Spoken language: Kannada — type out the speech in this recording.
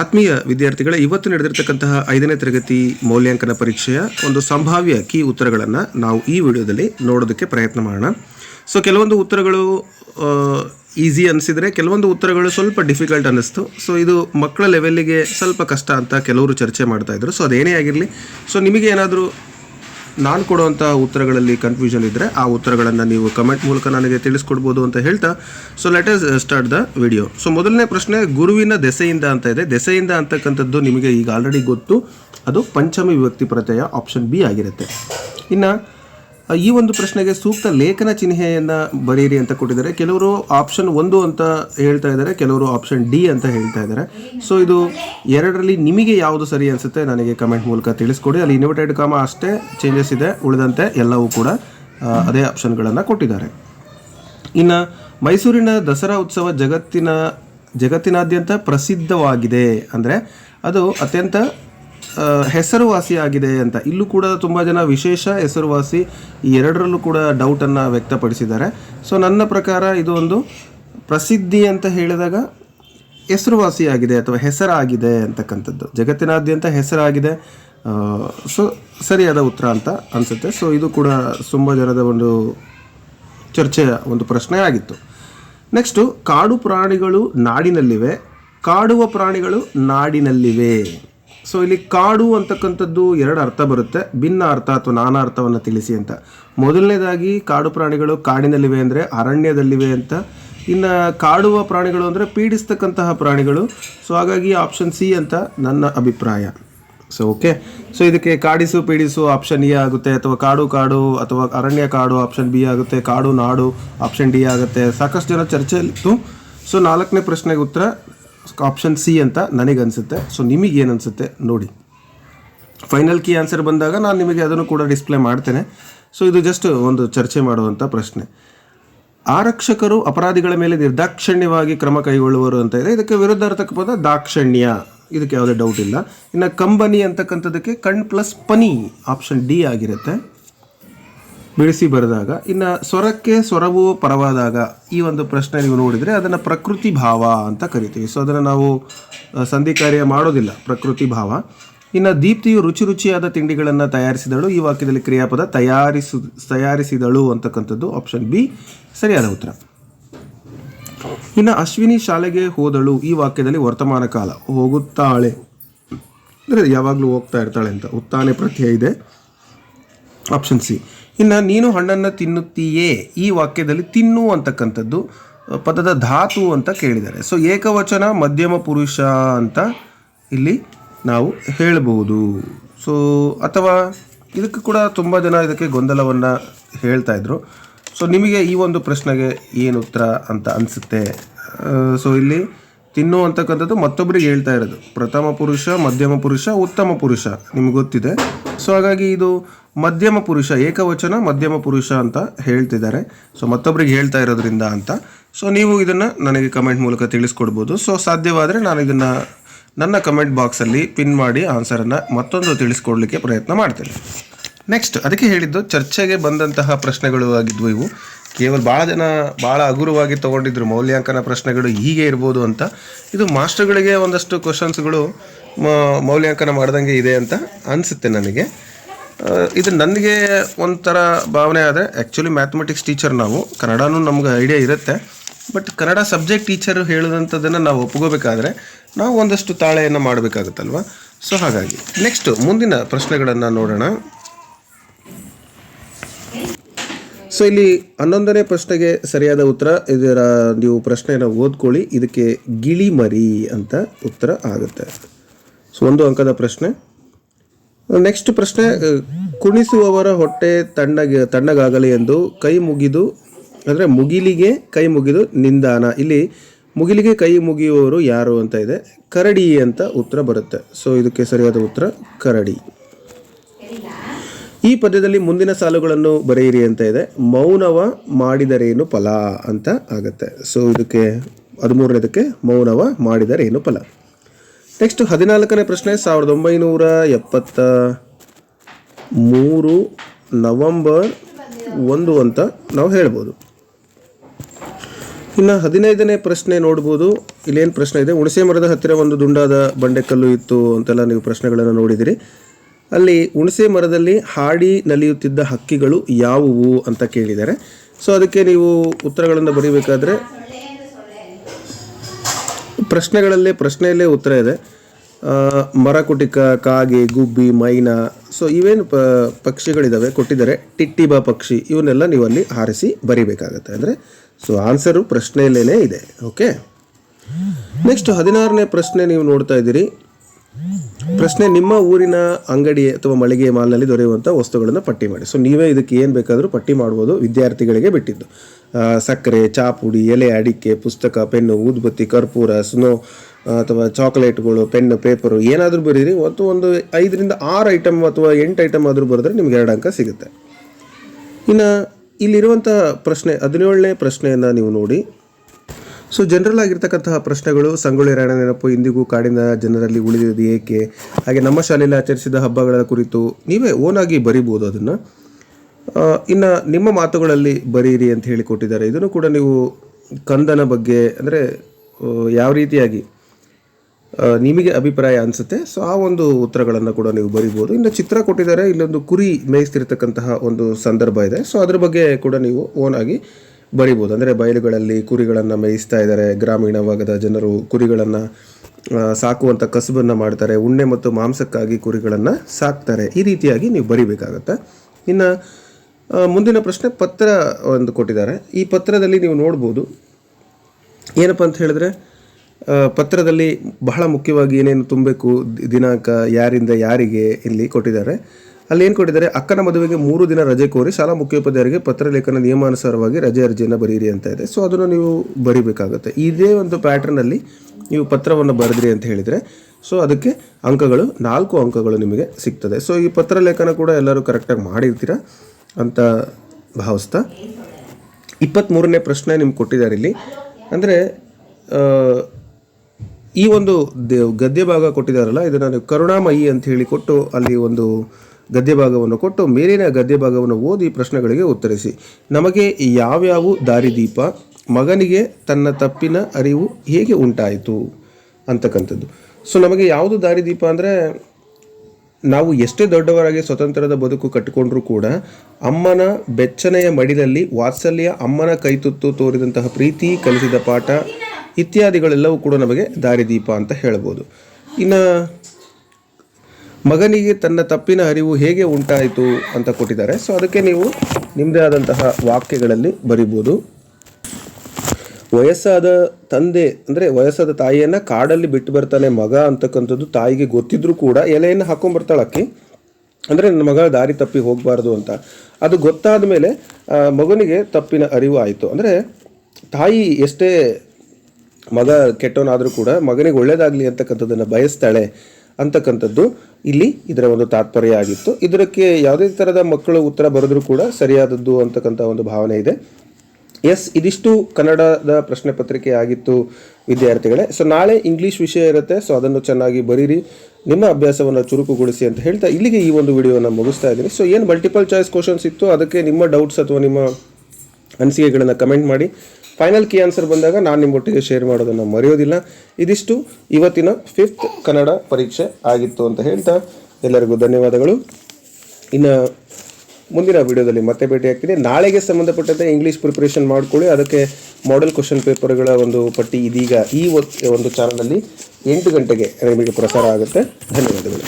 ಆತ್ಮೀಯ ವಿದ್ಯಾರ್ಥಿಗಳೇ ಇವತ್ತು ನಡೆದಿರ್ತಕ್ಕಂತಹ ಐದನೇ ತರಗತಿ ಮೌಲ್ಯಾಂಕನ ಪರೀಕ್ಷೆಯ ಒಂದು ಸಂಭಾವ್ಯ ಕೀ ಉತ್ತರಗಳನ್ನು ನಾವು ಈ ವಿಡಿಯೋದಲ್ಲಿ ನೋಡೋದಕ್ಕೆ ಪ್ರಯತ್ನ ಮಾಡೋಣ. ಸೊ ಕೆಲವೊಂದು ಉತ್ತರಗಳು ಈಸಿ ಅನಿಸಿದರೆ ಕೆಲವೊಂದು ಉತ್ತರಗಳು ಸ್ವಲ್ಪ ಡಿಫಿಕಲ್ಟ್ ಅನ್ನಿಸ್ತು. ಸೊ ಇದು ಮಕ್ಕಳ ಲೆವೆಲ್ಲಿಗೆ ಸ್ವಲ್ಪ ಕಷ್ಟ ಅಂತ ಕೆಲವರು ಚರ್ಚೆ ಮಾಡ್ತಾ ಇದ್ರು. ಸೊ ಅದೇನೇ ಆಗಿರಲಿ. ಸೊ ನಿಮಗೆ ಏನಾದರೂ ನಾನು ಕೊಡುವಂಥ ಉತ್ತರಗಳಲ್ಲಿ ಕನ್ಫ್ಯೂಷನ್ ಇದ್ದರೆ ಆ ಉತ್ತರಗಳನ್ನು ನೀವು ಕಮೆಂಟ್ ಮೂಲಕ ನನಗೆ ತಿಳಿಸ್ಕೊಡ್ಬೋದು ಅಂತ ಹೇಳ್ತಾ. So let's start the video so ಮೊದಲನೇ ಪ್ರಶ್ನೆ, ಗುರುವಿನ ದೆಸೆಯಿಂದ ಅಂತ ಇದೆ. ದೆಸೆಯಿಂದ ಅಂತಕ್ಕಂಥದ್ದು ನಿಮಗೆ ಈಗ ಆಲ್ರೆಡಿ ಗೊತ್ತು. ಅದು ಪಂಚಮಿ ವಿಭಕ್ತಿ ಪ್ರತ್ಯಯ ಆಪ್ಷನ್ ಬಿ ಆಗಿರುತ್ತೆ. ಇನ್ನು ಈ ಒಂದು ಪ್ರಶ್ನೆಗೆ ಸೂಕ್ತ ಲೇಖನ ಚಿಹ್ನೆಯನ್ನು ಬರೀರಿ ಅಂತ ಕೊಟ್ಟಿದ್ದಾರೆ. ಕೆಲವರು ಆಪ್ಷನ್ ಒಂದು ಅಂತ ಹೇಳ್ತಾ ಇದ್ದಾರೆ, ಕೆಲವರು ಆಪ್ಷನ್ ಡಿ ಅಂತ ಹೇಳ್ತಾ ಇದ್ದಾರೆ. ಸೊ ಇದು ಎರಡರಲ್ಲಿ ನಿಮಗೆ ಯಾವುದು ಸರಿ ಅನಿಸುತ್ತೆ ನನಗೆ ಕಮೆಂಟ್ ಮೂಲಕ ತಿಳಿಸ್ಕೊಡಿ. ಅಲ್ಲಿ ಇನ್ವರ್ಟೆಡ್ ಕಾಮ ಅಷ್ಟೇ ಚೇಂಜಸ್ ಇದೆ, ಉಳಿದಂತೆ ಎಲ್ಲವೂ ಕೂಡ ಅದೇ ಆಪ್ಷನ್ಗಳನ್ನು ಕೊಟ್ಟಿದ್ದಾರೆ. ಇನ್ನು ಮೈಸೂರಿನ ದಸರಾ ಉತ್ಸವ ಜಗತ್ತಿನ, ಜಗತ್ತಿನಾದ್ಯಂತ ಪ್ರಸಿದ್ಧವಾಗಿದೆ ಅಂದರೆ ಅದು ಅತ್ಯಂತ ಹೆಸರುವಾಸಿಯಾಗಿದೆ ಅಂತ. ಇಲ್ಲೂ ಕೂಡ ತುಂಬ ಜನ ವಿಶೇಷ ಹೆಸರುವಾಸಿ ಈ ಎರಡರಲ್ಲೂ ಕೂಡ ಡೌಟನ್ನು ವ್ಯಕ್ತಪಡಿಸಿದ್ದಾರೆ. ಸೊ ನನ್ನ ಪ್ರಕಾರ ಇದು ಒಂದು ಪ್ರಸಿದ್ಧಿ ಅಂತ ಹೇಳಿದಾಗ ಹೆಸರುವಾಸಿಯಾಗಿದೆ ಅಥವಾ ಹೆಸರಾಗಿದೆ ಅಂತಕ್ಕಂಥದ್ದು. ಜಗತ್ತಿನಾದ್ಯಂತ ಹೆಸರಾಗಿದೆ. ಸೊ ಸರಿಯಾದ ಉತ್ತರ ಅಂತ ಅನಿಸುತ್ತೆ. ಸೊ ಇದು ಕೂಡ ತುಂಬ ಜನದ ಒಂದು ಚರ್ಚೆಯ ಒಂದು ಪ್ರಶ್ನೆ ಆಗಿತ್ತು. ನೆಕ್ಸ್ಟು ಕಾಡು ಪ್ರಾಣಿಗಳು ನಾಡಿನಲ್ಲಿವೆ. ಕಾಡುವ ಪ್ರಾಣಿಗಳು ನಾಡಿನಲ್ಲಿವೆ. ಸೊ ಇಲ್ಲಿ ಕಾಡು ಅಂತಕ್ಕಂಥದ್ದು ಎರಡು ಅರ್ಥ ಬರುತ್ತೆ. ಭಿನ್ನ ಅರ್ಥ ಅಥವಾ ನಾನಾ ಅರ್ಥವನ್ನು ತಿಳಿಸಿ ಅಂತ. ಮೊದಲನೇದಾಗಿ ಕಾಡು ಪ್ರಾಣಿಗಳು ಕಾಡಿನಲ್ಲಿವೆ ಅಂದರೆ ಅರಣ್ಯದಲ್ಲಿವೆ ಅಂತ. ಇನ್ನು ಕಾಡುವ ಪ್ರಾಣಿಗಳು ಅಂದರೆ ಪೀಡಿಸ್ತಕ್ಕಂತಹ ಪ್ರಾಣಿಗಳು. ಸೊ ಹಾಗಾಗಿ ಆಪ್ಷನ್ ಸಿ ಅಂತ ನನ್ನ ಅಭಿಪ್ರಾಯ. ಸೊ ಓಕೆ ಸೊ ಇದಕ್ಕೆ ಕಾಡಿಸು, ಪೀಡಿಸು ಆಪ್ಷನ್ ಎ ಆಗುತ್ತೆ. ಅಥವಾ ಕಾಡು ಕಾಡು, ಅಥವಾ ಅರಣ್ಯ, ಕಾಡು ಆಪ್ಷನ್ ಬಿ ಆಗುತ್ತೆ. ಕಾಡು, ನಾಡು ಆಪ್ಷನ್ ಡಿ ಆಗುತ್ತೆ. ಸಾಕಷ್ಟು ಜನ ಚರ್ಚೆಯಲ್ಲಿತ್ತು. ಸೊ ನಾಲ್ಕನೇ ಪ್ರಶ್ನೆಗೆ ಉತ್ತರ ಆಪ್ಷನ್ ಸಿ ಅಂತ ನನಗನ್ಸುತ್ತೆ. ಸೊ ನಿಮಗೇನು ಅನಿಸುತ್ತೆ ನೋಡಿ. ಫೈನಲ್ ಕೀ ಆನ್ಸರ್ ಬಂದಾಗ ನಾನು ನಿಮಗೆ ಅದನ್ನು ಕೂಡ ಡಿಸ್ಪ್ಲೇ ಮಾಡ್ತೇನೆ. ಸೊ ಇದು ಜಸ್ಟ್ ಒಂದು ಚರ್ಚೆ ಮಾಡುವಂಥ ಪ್ರಶ್ನೆ. ಆರಕ್ಷಕರು ಅಪರಾಧಿಗಳ ಮೇಲೆ ನಿರ್ದಾಕ್ಷಣ್ಯವಾಗಿ ಕ್ರಮ ಕೈಗೊಳ್ಳುವರು ಅಂತ ಇದೆ. ಇದಕ್ಕೆ ವಿರುದ್ಧಾರ್ಥಕ ಪದ ದಾಕ್ಷಣ್ಯ. ಇದಕ್ಕೆ ಯಾವುದೇ ಡೌಟ್ ಇಲ್ಲ. ಇನ್ನು ಕಂಬನಿ ಅಂತಕ್ಕಂಥದ್ದಕ್ಕೆ ಕಣ್ ಪ್ಲಸ್ ಪನಿ ಆಪ್ಷನ್ ಡಿ ಆಗಿರುತ್ತೆ. ಬಿಡಿಸಿ ಬರೆದಾಗ, ಇನ್ನು ಸ್ವರಕ್ಕೆ ಸ್ವರವು ಪರವಾದಾಗ ಈ ಒಂದು ಪ್ರಶ್ನೆ ನೀವು ನೋಡಿದರೆ ಅದನ್ನು ಪ್ರಕೃತಿ ಭಾವ ಅಂತ ಕರಿತೀವಿ. ಸೊ ಅದನ್ನು ನಾವು ಸಂಧಿ ಕಾರ್ಯ ಮಾಡೋದಿಲ್ಲ, ಪ್ರಕೃತಿ ಭಾವ. ಇನ್ನು ದೀಪ್ತಿಯು ರುಚಿ ರುಚಿಯಾದ ತಿಂಡಿಗಳನ್ನು ತಯಾರಿಸಿದಳು. ಈ ವಾಕ್ಯದಲ್ಲಿ ಕ್ರಿಯಾಪದ ತಯಾರಿಸು, ತಯಾರಿಸಿದಳು ಅಂತಕ್ಕಂಥದ್ದು ಆಪ್ಷನ್ ಬಿ ಸರಿಯಾದ ಉತ್ತರ. ಇನ್ನು ಅಶ್ವಿನಿ ಶಾಲೆಗೆ ಹೋದಳು. ಈ ವಾಕ್ಯದಲ್ಲಿ ವರ್ತಮಾನ ಕಾಲ, ಹೋಗುತ್ತಾಳೆ. ಅಂದರೆ ಯಾವಾಗಲೂ ಹೋಗ್ತಾ ಇರ್ತಾಳೆ ಅಂತ. ಉತ್ತಾನೆ ಪ್ರತ್ಯಯ ಇದೆ. ಆಪ್ಷನ್ ಸಿ ಇನ್ನು ನೀನು ಹಣ್ಣನ್ನು ತಿನ್ನುತ್ತೀಯೇ ಈ ವಾಕ್ಯದಲ್ಲಿ ತಿನ್ನು ಅಂತಕ್ಕಂಥದ್ದು ಪದದ ಧಾತು ಅಂತ ಕೇಳಿದ್ದಾರೆ. ಸೊ ಏಕವಚನ, ಮಧ್ಯಮ ಪುರುಷ ಅಂತ ಇಲ್ಲಿ ನಾವು ಹೇಳಬಹುದು. ಸೊ ಅಥವಾ ಇದಕ್ಕೆ ಕೂಡ ತುಂಬ ಜನ ಇದಕ್ಕೆ ಗೊಂದಲವನ್ನು ಹೇಳ್ತಾ ಇದ್ರು. ಸೊ ನಿಮಗೆ ಈ ಒಂದು ಪ್ರಶ್ನೆಗೆ ಏನು ಉತ್ತರ ಅಂತ ಅನಿಸುತ್ತೆ? ಸೊ ಇಲ್ಲಿ ತಿನ್ನು ಅಂತಕ್ಕಂಥದ್ದು ಮತ್ತೊಬ್ಬರಿಗೆ ಹೇಳ್ತಾ ಇರೋದು. ಪ್ರಥಮ ಪುರುಷ, ಮಧ್ಯಮ ಪುರುಷ, ಉತ್ತಮ ಪುರುಷ ನಿಮ್ಗೆ ಗೊತ್ತಿದೆ. ಸೊ ಹಾಗಾಗಿ ಇದು ಮಧ್ಯಮ ಪುರುಷ, ಏಕವಚನ ಮಧ್ಯಮ ಪುರುಷ ಅಂತ ಹೇಳ್ತಿದ್ದಾರೆ. ಸೊ ಮತ್ತೊಬ್ಬರಿಗೆ ಹೇಳ್ತಾ ಇರೋದ್ರಿಂದ ಅಂತ. ಸೊ ನೀವು ಇದನ್ನು ನನಗೆ ಕಮೆಂಟ್ ಮೂಲಕ ತಿಳಿಸ್ಕೊಡ್ಬೋದು. ಸೊ ಸಾಧ್ಯವಾದರೆ ನಾನು ಇದನ್ನು ನನ್ನ ಕಮೆಂಟ್ ಬಾಕ್ಸಲ್ಲಿ ಪಿನ್ ಮಾಡಿ ಆನ್ಸರನ್ನು ಮತ್ತೊಂದು ತಿಳಿಸ್ಕೊಡ್ಲಿಕ್ಕೆ ಪ್ರಯತ್ನ ಮಾಡ್ತೇನೆ. ನೆಕ್ಸ್ಟ್ ಅದಕ್ಕೆ ಹೇಳಿದ್ದು, ಚರ್ಚೆಗೆ ಬಂದಂತಹ ಪ್ರಶ್ನೆಗಳು ಆಗಿದ್ವು ಇವು. ಕೇವಲ ಭಾಳ ಜನ ಭಾಳ ಹಗುರವಾಗಿ ತೊಗೊಂಡಿದ್ರು. ಮೌಲ್ಯಾಂಕನ ಪ್ರಶ್ನೆಗಳು ಹೀಗೆ ಇರ್ಬೋದು ಅಂತ. ಇದು ಮಾಸ್ಟರ್ಗಳಿಗೆ ಒಂದಷ್ಟು ಕ್ವಶನ್ಸ್ಗಳು ಮೌಲ್ಯಾಂಕನ ಮಾಡ್ದಂಗೆ ಇದೆ ಅಂತ ಅನಿಸುತ್ತೆ ನನಗೆ. ಇದು ನನಗೆ ಒಂಥರ ಭಾವನೆ ಆದರೆ ಆ್ಯಕ್ಚುಲಿ ಮ್ಯಾಥಮೆಟಿಕ್ಸ್ ಟೀಚರ್ ನಾವು. ಕನ್ನಡನೂ ನಮ್ಗೆ ಐಡಿಯಾ ಇರುತ್ತೆ. ಬಟ್ ಕನ್ನಡ ಸಬ್ಜೆಕ್ಟ್ ಟೀಚರ್ ಹೇಳಿದಂಥದ್ದನ್ನು ನಾವು ಒಪ್ಕೋಬೇಕಾದ್ರೆ ನಾವು ಒಂದಷ್ಟು ತಾಳೆಯನ್ನು ಮಾಡಬೇಕಾಗುತ್ತಲ್ವ? ಸೊ ಹಾಗಾಗಿ ನೆಕ್ಸ್ಟ್ ಮುಂದಿನ ಪ್ರಶ್ನೆಗಳನ್ನು ನೋಡೋಣ. ಸೊ ಇಲ್ಲಿ ಹನ್ನೊಂದನೇ ಪ್ರಶ್ನೆಗೆ ಸರಿಯಾದ ಉತ್ತರ, ಇದರ ನೀವು ಪ್ರಶ್ನೆಯನ್ನು ಓದ್ಕೊಳ್ಳಿ. ಇದಕ್ಕೆ ಗಿಳಿಮರಿ ಅಂತ ಉತ್ತರ ಆಗುತ್ತೆ. ಸೊ ಒಂದು ಅಂಕದ ಪ್ರಶ್ನೆ. ನೆಕ್ಸ್ಟ್ ಪ್ರಶ್ನೆ ಕುಣಿಸುವವರ ಹೊಟ್ಟೆ ತಣ್ಣಗೆ, ತಣ್ಣಗಾಗಲಿ ಎಂದು ಕೈ ಮುಗಿದು, ಅಂದರೆ ಮುಗಿಲಿಗೆ ಕೈ ಮುಗಿದು ನಿಂದಾನ. ಇಲ್ಲಿ ಮುಗಿಲಿಗೆ ಕೈ ಮುಗಿಯುವವರು ಯಾರು ಅಂತ ಇದೆ. ಕರಡಿ ಅಂತ ಉತ್ತರ ಬರುತ್ತೆ. ಸೊ ಇದಕ್ಕೆ ಸರಿಯಾದ ಉತ್ತರ ಕರಡಿ. ಈ ಪದ್ಯದಲ್ಲಿ ಮುಂದಿನ ಸಾಲುಗಳನ್ನು ಬರೆಯಿರಿ ಅಂತ ಇದೆ. ಮೌನವ ಮಾಡಿದರೇನು ಫಲ ಅಂತ ಆಗತ್ತೆ. ಸೊ ಇದಕ್ಕೆ, ಹದಿಮೂರನೇದಕ್ಕೆ ಮೌನವ ಮಾಡಿದರೇನು ಫಲ. ನೆಕ್ಸ್ಟ್ ಹದಿನಾಲ್ಕನೇ ಪ್ರಶ್ನೆ, ಸಾವಿರದ ಒಂಬೈನೂರ ಎಪ್ಪತ್ತ ಮೂರು, ನವಂಬರ್ ಒಂದು ಅಂತ ನಾವು ಹೇಳ್ಬೋದು. ಇನ್ನು ಹದಿನೈದನೇ ಪ್ರಶ್ನೆ ನೋಡ್ಬೋದು. ಇಲ್ಲೇನು ಪ್ರಶ್ನೆ ಇದೆ? ಹುಣಸೆ ಮರದ ಹತ್ತಿರ ಒಂದು ದುಂಡಾದ ಬಂಡೆಕಲ್ಲು ಇತ್ತು ಅಂತೆಲ್ಲ ನೀವು ಪ್ರಶ್ನೆಗಳನ್ನು ನೋಡಿದಿರಿ. ಅಲ್ಲಿ ಹುಣಸೆ ಮರದಲ್ಲಿ ಹಾಡಿ ನಲಿಯುತ್ತಿದ್ದ ಹಕ್ಕಿಗಳು ಯಾವುವು ಅಂತ ಕೇಳಿದ್ದಾರೆ. ಸೊ, ಅದಕ್ಕೆ ನೀವು ಉತ್ತರಗಳನ್ನು ಬರೀಬೇಕಾದ್ರೆ ಪ್ರಶ್ನೆಗಳಲ್ಲೇ, ಪ್ರಶ್ನೆಯಲ್ಲೇ ಉತ್ತರ ಇದೆ. ಮರಕುಟಿಕ ಕಾಗೆ, ಗುಬ್ಬಿ, ಮೈನಾ, ಸೊ ಇವೇನು ಪ ಪಕ್ಷಿಗಳಿದ್ದಾವೆ ಕೊಟ್ಟಿದ್ದಾರೆ. ಟಿಟ್ಟಿಬ ಪಕ್ಷಿ, ಇವನ್ನೆಲ್ಲ ನೀವು ಅಲ್ಲಿ ಹಾರಿಸಿ ಬರಿಬೇಕಾಗತ್ತೆ. ಅಂದರೆ, ಸೊ ಆನ್ಸರು ಪ್ರಶ್ನೆಯಲ್ಲೇ ಇದೆ. ಓಕೆ? ನೆಕ್ಸ್ಟ್ ಹದಿನಾರನೇ ಪ್ರಶ್ನೆ ನೀವು ನೋಡ್ತಾ ಇದ್ದೀರಿ. ಪ್ರಶ್ನೆ, ನಿಮ್ಮ ಊರಿನ ಅಂಗಡಿ ಅಥವಾ ಮಳಿಗೆ ಮಾಲ್ನಲ್ಲಿ ದೊರೆಯುವಂಥ ವಸ್ತುಗಳನ್ನು ಪಟ್ಟಿ ಮಾಡಿ. ಸೊ ನೀವೇ ಇದಕ್ಕೆ ಏನು ಬೇಕಾದರೂ ಪಟ್ಟಿ ಮಾಡ್ಬೋದು ವಿದ್ಯಾರ್ಥಿಗಳಿಗೆ ಬಿಟ್ಟಿದ್ದು. ಸಕ್ಕರೆ, ಚಾಪುಡಿ, ಎಲೆ, ಅಡಿಕೆ, ಪುಸ್ತಕ, ಪೆನ್ನು, ಊದುಬತ್ತಿ, ಕರ್ಪೂರ, ಸ್ನೋ ಅಥವಾ ಚಾಕ್ಲೇಟ್ಗಳು, ಪೆನ್ನು, ಪೇಪರು, ಏನಾದರೂ ಬರೀರಿ. ಮತ್ತು ಒಂದು ಐದರಿಂದ ಆರು ಐಟಮ್ ಅಥವಾ ಎಂಟು ಐಟಮ್ ಆದರೂ ಬರೆದ್ರೆ ನಿಮ್ಗೆ ಎರಡು ಅಂಕ ಸಿಗುತ್ತೆ. ಇನ್ನು ಇಲ್ಲಿರುವಂಥ ಪ್ರಶ್ನೆ, ಹದಿನೇಳನೇ ಪ್ರಶ್ನೆಯನ್ನು ನೀವು ನೋಡಿ. ಸೊ ಜನರಲ್ ಆಗಿರ್ತಕ್ಕಂತಹ ಪ್ರಶ್ನೆಗಳು, ಸಂಗೊಳ್ಳಿ ರಾಯಣ ನೆನಪು, ಇಂದಿಗೂ ಕಾಡಿನ ಜನರಲ್ಲಿ ಉಳಿದಿದೆ ಏಕೆ? ಹಾಗೆ ನಮ್ಮ ಶಾಲೆಯಲ್ಲಿ ಆಚರಿಸಿದ ಹಬ್ಬಗಳ ಕುರಿತು ನೀವೇ ಓನಾಗಿ ಬರಿಬೋದು ಅದನ್ನು. ಇನ್ನು ನಿಮ್ಮ ಮಾತುಗಳಲ್ಲಿ ಬರೀರಿ ಅಂತ ಹೇಳಿ ಕೊಟ್ಟಿದ್ದಾರೆ. ಇದನ್ನು ಕೂಡ ನೀವು ಕಂದನ ಬಗ್ಗೆ ಅಂದರೆ ಯಾವ ರೀತಿಯಾಗಿ ನಿಮಗೆ ಅಭಿಪ್ರಾಯ ಅನಿಸುತ್ತೆ, ಸೊ ಆ ಒಂದು ಉತ್ತರಗಳನ್ನು ಕೂಡ ನೀವು ಬರಿಬೋದು ಇನ್ನು ಚಿತ್ರ ಕೊಟ್ಟಿದ್ದಾರೆ, ಇಲ್ಲೊಂದು ಕುರಿ ಮೇಯಿಸ್ತಿರ್ತಕ್ಕಂತಹ ಒಂದು ಸಂದರ್ಭ ಇದೆ. ಸೊ ಅದ್ರ ಬಗ್ಗೆ ಕೂಡ ನೀವು ಓನಾಗಿ ಬರಿಬೋದು ಅಂದರೆ ಬಯಲುಗಳಲ್ಲಿ ಕುರಿಗಳನ್ನು ಮೇಯಿಸ್ತಾ ಇದ್ದಾರೆ, ಗ್ರಾಮೀಣ ಭಾಗದ ಜನರು ಕುರಿಗಳನ್ನು ಸಾಕುವಂಥ ಕಸಬನ್ನು ಮಾಡ್ತಾರೆ, ಉಣ್ಣೆ ಮತ್ತು ಮಾಂಸಕ್ಕಾಗಿ ಕುರಿಗಳನ್ನು ಸಾಕ್ತಾರೆ. ಈ ರೀತಿಯಾಗಿ ನೀವು ಬರಿಬೇಕಾಗತ್ತೆ? ಇನ್ನು ಮುಂದಿನ ಪ್ರಶ್ನೆ ಪತ್ರ ಒಂದು ಕೊಟ್ಟಿದ್ದಾರೆ. ಈ ಪತ್ರದಲ್ಲಿ ನೀವು ನೋಡ್ಬೋದು. ಏನಪ್ಪ ಅಂತ ಹೇಳಿದ್ರೆ ಪತ್ರದಲ್ಲಿ ಬಹಳ ಮುಖ್ಯವಾಗಿ ಏನೇನು ತುಂಬಬೇಕು, ದಿನಾಂಕ, ಯಾರಿಂದ, ಯಾರಿಗೆ ಇಲ್ಲಿ ಕೊಟ್ಟಿದ್ದಾರೆ. ಅಲ್ಲಿ ಏನು ಕೊಟ್ಟಿದ್ದಾರೆ, ಅಕ್ಕನ ಮದುವೆಗೆ ಮೂರು ದಿನ ರಜೆ ಕೋರಿ ಶಾಲಾ ಮುಖ್ಯೋಪಾಧ್ಯಾಯರಿಗೆ ಪತ್ರ ಲೇಖನ ನಿಯಮಾನುಸಾರವಾಗಿ ರಜೆ ಅರ್ಜಿಯನ್ನು ಬರೀರಿ ಅಂತ ಇದೆ. ಸೊ ಅದನ್ನು ನೀವು ಬರಿಬೇಕಾಗುತ್ತೆ. ಇದೇ ಒಂದು ಪ್ಯಾಟ್ರನಲ್ಲಿ ನೀವು ಪತ್ರವನ್ನು ಬರೆದ್ರಿ ಅಂತ ಹೇಳಿದರೆ ಸೊ ಅದಕ್ಕೆ ಅಂಕಗಳು, ನಾಲ್ಕು ಅಂಕಗಳು ನಿಮಗೆ ಸಿಗ್ತದೆ. ಸೊ ಈ ಪತ್ರ ಲೇಖನ ಕೂಡ ಎಲ್ಲರೂ ಕರೆಕ್ಟಾಗಿ ಮಾಡಿರ್ತೀರ? ಅಂತ ಭಾವಿಸ್ತಾ. ಇಪ್ಪತ್ತ್ಮೂರನೇ ಪ್ರಶ್ನೆ ನಿಮ್ಗೆ ಕೊಟ್ಟಿದ್ದಾರೆ ಇಲ್ಲಿ. ಅಂದರೆ ಈ ಒಂದು ಗದ್ಯ ಭಾಗ ಕೊಟ್ಟಿದ್ದಾರಲ್ಲ, ಇದನ್ನು ನೀವು ಕರುಣಾಮಯಿ ಅಂತ ಹೇಳಿ ಕೊಟ್ಟು ಅಲ್ಲಿ ಒಂದು ಗದ್ಯ ಭಾಗವನ್ನು ಕೊಟ್ಟು ಮೇಲಿನ ಗದ್ಯ ಭಾಗವನ್ನು ಓದಿ ಪ್ರಶ್ನೆಗಳಿಗೆ ಉತ್ತರಿಸಿ. ನಮಗೆ ಯಾವ್ಯಾವ ದಾರಿದೀಪ, ಮಗನಿಗೆ ತನ್ನ ತಪ್ಪಿನ ಅರಿವು ಹೇಗೆ ಉಂಟಾಯಿತು ಅಂತಕ್ಕಂಥದ್ದು. ಸೊ ನಮಗೆ ಯಾವುದು ದಾರಿದೀಪ ಅಂದರೆ ನಾವು ಎಷ್ಟೇ ದೊಡ್ಡವರಾಗಿ ಸ್ವತಂತ್ರದ ಬದುಕು ಕಟ್ಟಿಕೊಂಡ್ರೂ ಕೂಡ ಅಮ್ಮನ ಬೆಚ್ಚನೆಯ ಮಡಿಲಲ್ಲಿ ವಾತ್ಸಲ್ಯ, ಅಮ್ಮನ ಕೈತುತ್ತು ತೋರಿದಂತಹ ಪ್ರೀತಿ ಕಲಿಸಿದ ಪಾಠ ಇತ್ಯಾದಿಗಳೆಲ್ಲವೂ ಕೂಡ ನಮಗೆ ದಾರಿದೀಪ ಅಂತ ಹೇಳ್ಬೋದು. ಇನ್ನು ಮಗನಿಗೆ ತನ್ನ ತಪ್ಪಿನ ಅರಿವು ಹೇಗೆ ಉಂಟಾಯಿತು ಅಂತ ಕೊಟ್ಟಿದ್ದಾರೆ. ಸೊ ಅದಕ್ಕೆ ನೀವು ನಿಮ್ಮದೇ ಆದಂತಹ ವಾಕ್ಯಗಳಲ್ಲಿ ಬರಿಬೋದು. ವಯಸ್ಸಾದ ತಂದೆ, ಅಂದರೆ ವಯಸ್ಸಾದ ತಾಯಿಯನ್ನು ಕಾಡಲ್ಲಿ ಬಿಟ್ಟು ಬರ್ತಾನೆ ಮಗ ಅಂತಕ್ಕಂಥದ್ದು ತಾಯಿಗೆ ಗೊತ್ತಿದ್ರೂ ಕೂಡ ಎಲೆಯನ್ನು ಹಾಕೊಂಡ್ಬರ್ತಾಳೆ ಅಕ್ಕಿ. ಅಂದರೆ ನನ್ನ ಮಗ ದಾರಿ ತಪ್ಪಿ ಹೋಗಬಾರ್ದು ಅಂತ. ಅದು ಗೊತ್ತಾದ ಮೇಲೆ ಮಗನಿಗೆ ತಪ್ಪಿನ ಅರಿವು ಆಯಿತು ಅಂದರೆ ತಾಯಿ ಎಷ್ಟೇ ಮಗ ಕೆಟ್ಟವನಾದರೂ ಕೂಡ ಮಗನಿಗೆ ಒಳ್ಳೇದಾಗಲಿ ಅಂತಕ್ಕಂಥದ್ದನ್ನು ಬಯಸ್ತಾಳೆ ಅಂತಕ್ಕಂಥದ್ದು ಇಲ್ಲಿ ಇದರ ಒಂದು ತಾತ್ಪರ್ಯ ಆಗಿತ್ತು. ಇದಕ್ಕೆ ಯಾವುದೇ ಥರದ ಮಕ್ಕಳು ಉತ್ತರ ಬರೆದ್ರೂ ಕೂಡ ಸರಿಯಾದದ್ದು ಅಂತಕ್ಕಂಥ ಒಂದು ಭಾವನೆ ಇದೆ. ಎಸ್, ಇದಿಷ್ಟು ಕನ್ನಡದ ಪ್ರಶ್ನೆ ಪತ್ರಿಕೆ ಆಗಿತ್ತು, ವಿದ್ಯಾರ್ಥಿಗಳೇ. ಸೊ ನಾಳೆ ಇಂಗ್ಲೀಷ್ ವಿಷಯ ಇರುತ್ತೆ ಸೊ ಅದನ್ನು ಚೆನ್ನಾಗಿ ಬರೀರಿ. ನಿಮ್ಮ ಅಭ್ಯಾಸವನ್ನು ಚುರುಕುಗೊಳಿಸಿ ಅಂತ ಹೇಳ್ತಾ ಇಲ್ಲಿಗೆ ಈ ಒಂದು ವಿಡಿಯೋನ ಮುಗಿಸ್ತಾ ಇದ್ದೀನಿ. ಸೊ ಏನು ಮಲ್ಟಿಪಲ್ ಚಾಯ್ಸ್ ಕ್ವಶನ್ಸ್ ಇತ್ತು, ಅದಕ್ಕೆ ನಿಮ್ಮ ಡೌಟ್ಸ್ ಅಥವಾ ನಿಮ್ಮ ಅನಿಸಿಕೆಗಳನ್ನು ಕಮೆಂಟ್ ಮಾಡಿ. ಫೈನಲ್ ಕೀ ಆನ್ಸರ್ ಬಂದಾಗ ನಾನು ನಿಮ್ಮೊಟ್ಟಿಗೆ ಶೇರ್ ಮಾಡೋದನ್ನು ಮರೆಯೋದಿಲ್ಲ. ಇದಿಷ್ಟು ಇವತ್ತಿನ ಫಿಫ್ತ್ ಕನ್ನಡ ಪರೀಕ್ಷೆ ಆಗಿತ್ತು ಅಂತ ಹೇಳ್ತಾ, ಎಲ್ಲರಿಗೂ ಧನ್ಯವಾದಗಳು. ಇನ್ನು ಮುಂದಿನ ವಿಡಿಯೋದಲ್ಲಿ ಮತ್ತೆ ಭೇಟಿ ಆಗ್ತೀನಿ. ನಾಳೆಗೆ ಸಂಬಂಧಪಟ್ಟಂತೆ ಇಂಗ್ಲೀಷ್ ಪ್ರಿಪ್ರೇಷನ್ ಮಾಡ್ಕೊಳ್ಳಿ. ಅದಕ್ಕೆ ಮಾಡೆಲ್ ಕ್ವಶನ್ ಪೇಪರ್ಗಳ ಒಂದು ಪಟ್ಟಿ ಇದೀಗ ಈ ಒಂದು ಚಾನಲಲ್ಲಿ ಎಂಟು ಗಂಟೆಗೆ ನಿಮಗೆ ಪ್ರಸಾರ ಆಗುತ್ತೆ. ಧನ್ಯವಾದಗಳು.